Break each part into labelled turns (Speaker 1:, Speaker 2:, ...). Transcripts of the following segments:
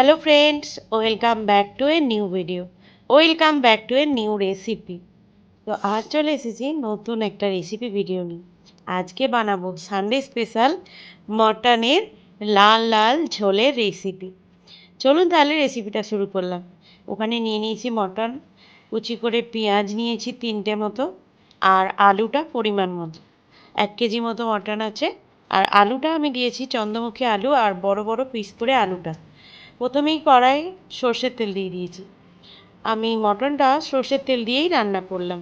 Speaker 1: Hello friends welcome back to a new video welcome back to a new recipe তো আজ চলে এসেছি নতুন একটা রেসিপি ভিডিও নিয়ে। আজকে বানাবো সানডে স্পেশাল মটনের লাল লাল ঝোলের রেসিপি চলুন তাহলে রেসিপিটা শুরু করলাম। ওখানে নিয়ে নিয়েছি মটন, কুচি করে পেঁয়াজ নিয়েছি তিনটে মতো, আর আলুটা পরিমাণ মতো। এক কেজি মতো মটন আছে, আর আলুটা আমি দিয়েছি চন্দ্রমুখী আলু, আর বড় বড় পিস করে আলুটা। প্রথমেই কড়াই সর্ষের তেল দিয়ে দিয়েছি। আমি মটনটা সর্ষের তেল দিয়েই রান্না করলাম।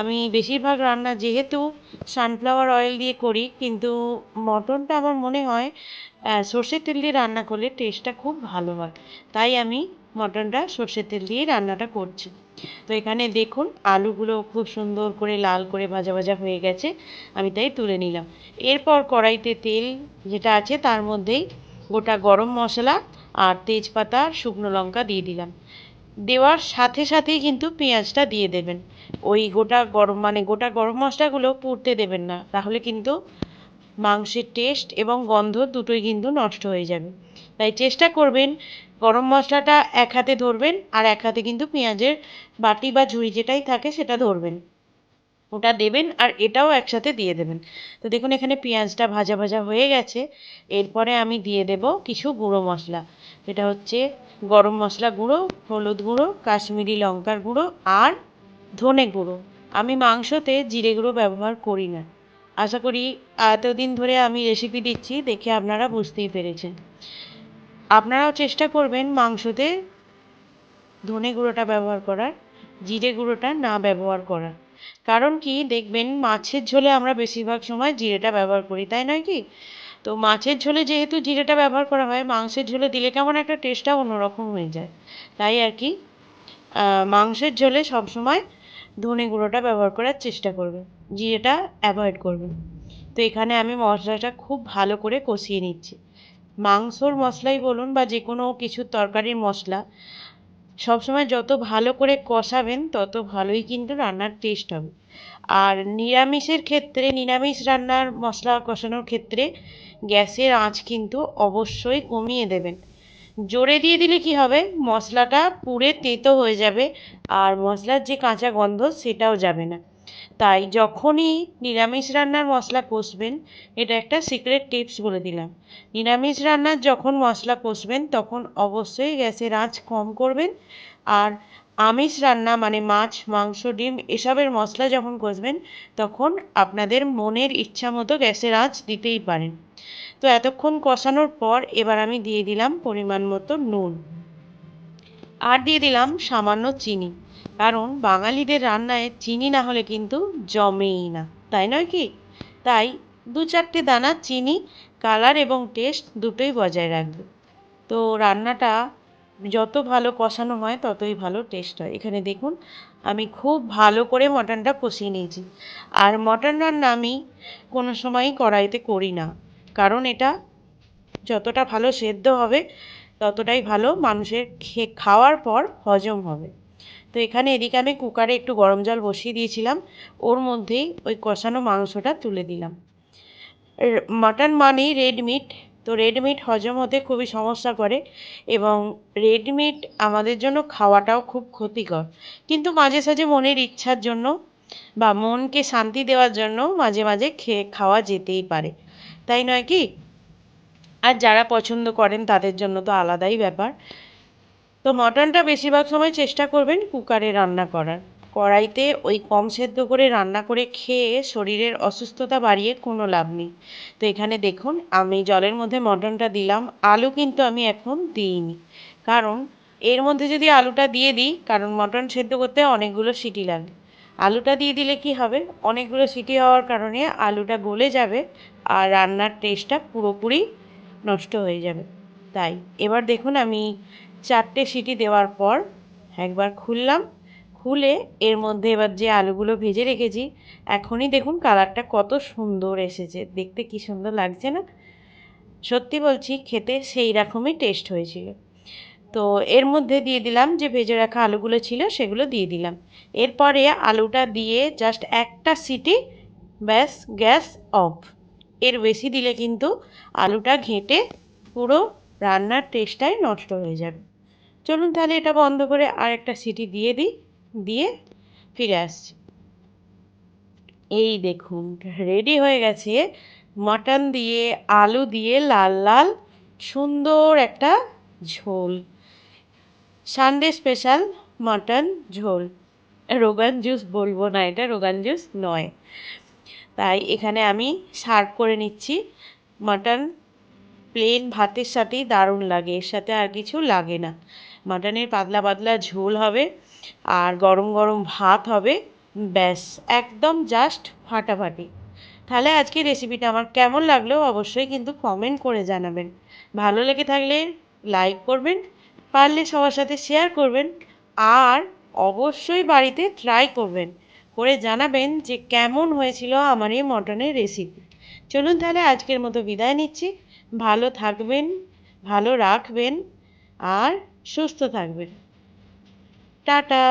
Speaker 1: আমি বেশিরভাগ রান্না যেহেতু সানফ্লাওয়ার অয়েল দিয়ে করি, কিন্তু মটনটা আমার মনে হয় সর্ষের তেল দিয়ে রান্না করলে টেস্টটা খুব ভালো হয়। তাই আমি মটনটা সর্ষের তেল দিয়েই রান্নাটা করছি। তো এখানে দেখুন, আলুগুলো খুব সুন্দর করে লাল করে ভাজা ভাজা হয়ে গেছে, আমি তাই তুলে নিলাম। এরপর কড়াইতে তেল যেটা আছে তার মধ্যেই গোটা গরম মশলা আর তেজপাতা, শুকনো লঙ্কা দিয়ে দিলাম। দেওয়ার সাথে সাথেই কিন্তু পেঁয়াজটা দিয়ে দেবেন। ওই গোটা গরম মানে গোটা গরম মশলাগুলো পুড়তে দেবেন না। তাহলে কিন্তু মাংসের টেস্ট এবং গন্ধ দুটোই কিন্তু নষ্ট হয়ে যাবে। তাই চেষ্টা করবেন গরম মশলাটা এক হাতে ধরবেন আর এক হাতে কিন্তু পেঁয়াজের বাটি বা ঝুড়ি যেটাই থাকে সেটা ধরবেন। ওটা দেবেন আর এটাও একসাথে দিয়ে দেবেন। তো দেখুন, এখানে পেঁয়াজটা ভাজা ভাজা হয়ে গেছে। এরপরে আমি দিয়ে দেব কিছু গুঁড়ো মশলা। এটা হচ্ছে গরম মশলা গুঁড়ো, হলুদ গুঁড়ো, কাশ্মীরি লঙ্কার গুঁড়ো আর ধনে গুঁড়ো। আমি মাংসতে জিরে গুঁড়ো ব্যবহার করি না। আশা করি এতদিন ধরে আমি রেসিপি দিচ্ছি, দেখে আপনারা বুঝতেই পেরেছেন। আপনারাও চেষ্টা করবেন মাংসতে ধনে গুঁড়োটা ব্যবহার করার, জিরে গুঁড়োটা না ব্যবহার করার। কারণ কি দেখবেন মাছের ঝোলে আমরা বেশিরভাগ সময় জিরেটা ব্যবহার করি, তাই নয় কি? তো মাছের ঝোলে যেহেতু জিরেটা ব্যবহার করা হয়, মাংসের ঝোলে দিলে কেমন একটা টেস্টটা অন্যরকম হয়ে যায়। তাই আর কি মাংসের ঝোলে সবসময় ধনে গুঁড়োটা ব্যবহার করার চেষ্টা করবে জিরেটা অ্যাভয়েড করবে তো এখানে আমি মশলাটা খুব ভালো করে কষিয়ে নিচ্ছি। মাংসর মশলাই বলুন বা যে কোনো কিছুর তরকারির মশলা সবসময় যত ভালো করে কষাবেন, তত ভালোই কিন্তু রান্নার টেস্ট হবে। আর নিরামিষের ক্ষেত্রে, নিরামিষ রান্নার মশলা কষানোর ক্ষেত্রে গ্যাসের আঁচ কিন্তু অবশ্যই কমিয়ে দেবেন। জোরে দিয়ে দিলে কি হবে? মশলাটা পুড়ে তেতো হয়ে যাবে আর মশলার যে কাঁচা গন্ধ সেটাও যাবে না। তাই যখনই নিরামিষ রান্নার মশলা কষবেন, এটা একটা সিক্রেট টিপস বলে দিলাম। নিরামিষ রান্নার যখন মশলা কষবেন, তখন অবশ্যই গ্যাসের আঁচ কম করবেন। আর আমিষ রান্না মানে মাছ, মাংস, ডিম এসবের মশলা যখন কষবেন, তখন আপনাদের মনের ইচ্ছা মতো গ্যাসের আঁচ দিতেই পারেন। তো এতক্ষণ কষানোর পর এবার আমি দিয়ে দিলাম পরিমাণ মতো নুন। আর দিয়ে দিলাম সামান্য চিনি। কারণ বাঙালিদের রান্নায় চিনি না হলে কিন্তু জমেই না, তাই নয় কি? তাই দু চারটে দানা চিনি, কালার এবং টেস্ট দুটোই বজায় রাখবে। তো রান্নাটা যত ভালো কষানো হয়, ততই ভালো টেস্ট হয়। এখানে দেখুন, আমি খুব ভালো করে মটনটা কষিয়ে নিয়েছি। আর মটন রান্না আমি কোনো সময়ই কড়াইতে করি না। কারণ এটা যতটা ভালো সেদ্ধ হবে ততটাই ভালো মানুষের খাওয়ার পর হজম হবে। তো এখানে এদিকে আমি কুকারে একটু গরম জল বসিয়ে দিয়েছিলাম। ওর মধ্যেই ওই কষানো মাংসটা তুলে দিলাম। মাটন মানেই রেড মিট তো রেড মিট হজম হতে খুবই সমস্যা করে এবং রেড মিট আমাদের জন্য খাওয়াটাও খুব ক্ষতিকর। কিন্তু মাঝে সাঝে মনের ইচ্ছার জন্য বা মনকে শান্তি দেওয়ার জন্য মাঝে মাঝে খেয়ে খাওয়া যেতেই পারে। তাই নয় কি? আর যারা পছন্দ করেন তাদের জন্য তো আলাদাই ব্যাপার। তো মটনটা বেশিরভাগ সময় চেষ্টা করবেন কুকারে রান্না করার। কড়াইতে ওই কম সেদ্ধ করে রান্না করে খেয়ে শরীরের অসুস্থতা বাড়িয়ে কোনো লাভ নেই। তো এখানে দেখুন, আমি জলের মধ্যে মটনটা দিলাম, আলু কিন্তু আমি এখন দিইনি। কারণ এর মধ্যে যদি আলুটা দিয়ে দিই, কারণ মটন সেদ্ধ করতে অনেকগুলো সিটি লাগে। আলুটা দিয়ে দিলে কি হবে? অনেকগুলো সিটি হওয়ার কারণে আলুটা গলে যাবে আর রান্নার টেস্টটা পুরোপুরি নষ্ট হয়ে যাবে। তাই এবার দেখুন আমি চারটে সিটি দেওয়ার পর একবার খুললাম। খুলে এর মধ্যে এবার যে আলুগুলো ভেজে রেখেছি, এখনই দেখুন কালারটা কত সুন্দর এসেছে। দেখতে কি সুন্দর লাগছে না? সত্যি বলছি, খেতে সেই রকমই টেস্ট হয়েছিল। তো এর মধ্যে দিয়ে দিলাম যে ভেজে রাখা আলুগুলো ছিল, সেগুলো দিয়ে দিলাম। এরপরে আলুটা দিয়ে জাস্ট একটা সিটি, ব্যাস, গ্যাস অফ। এর বেশি দিলে কিন্তু আলুটা ঘেঁটে পুরো রান্নার টেস্টটাই নষ্ট হয়ে যাবে। চলুন তাহলে এটা বন্ধ করে আর একটা সিটি দিয়ে দিই, দিয়ে ফিরে আসছি। এই দেখুন রেডি হয়ে গেছে মাটন দিয়ে, আলু দিয়ে লাল লাল সুন্দর একটা ঝোল। সানডে স্পেশাল মাটন ঝোল। রোগান জুস বলব না এটা রোগান জুস নয়। তাই এখানে আমি সার্ভ করে নিচ্ছি। মাটন প্লেন ভাতের সাথেই দারুণ লাগে, এর সাথে আর কিছু লাগে না। মাটনের পাতলা পাতলা ঝোল হবে আর গরম গরম ভাত হবে, ব্যাস, একদম জাস্ট ফাটাফাটি। তাহলে আজকে রেসিপিটা আমার কেমন লাগল অবশ্যই কিন্তু কমেন্ট করে জানাবেন। ভালো লেগে থাকলে লাইক করবেন, পারলে সবার সাথে শেয়ার করবেন, আর অবশ্যই বাড়িতে ট্রাই করবেন। করে জানাবেন যে কেমন হয়েছিল আমার এই মটনের রেসিপি চলুন তাহলে আজকের মতো বিদায় নিচ্ছি। ভালো থাকবেন, ভালো রাখবেন, আর সুস্থ থাকবেন। টাটা!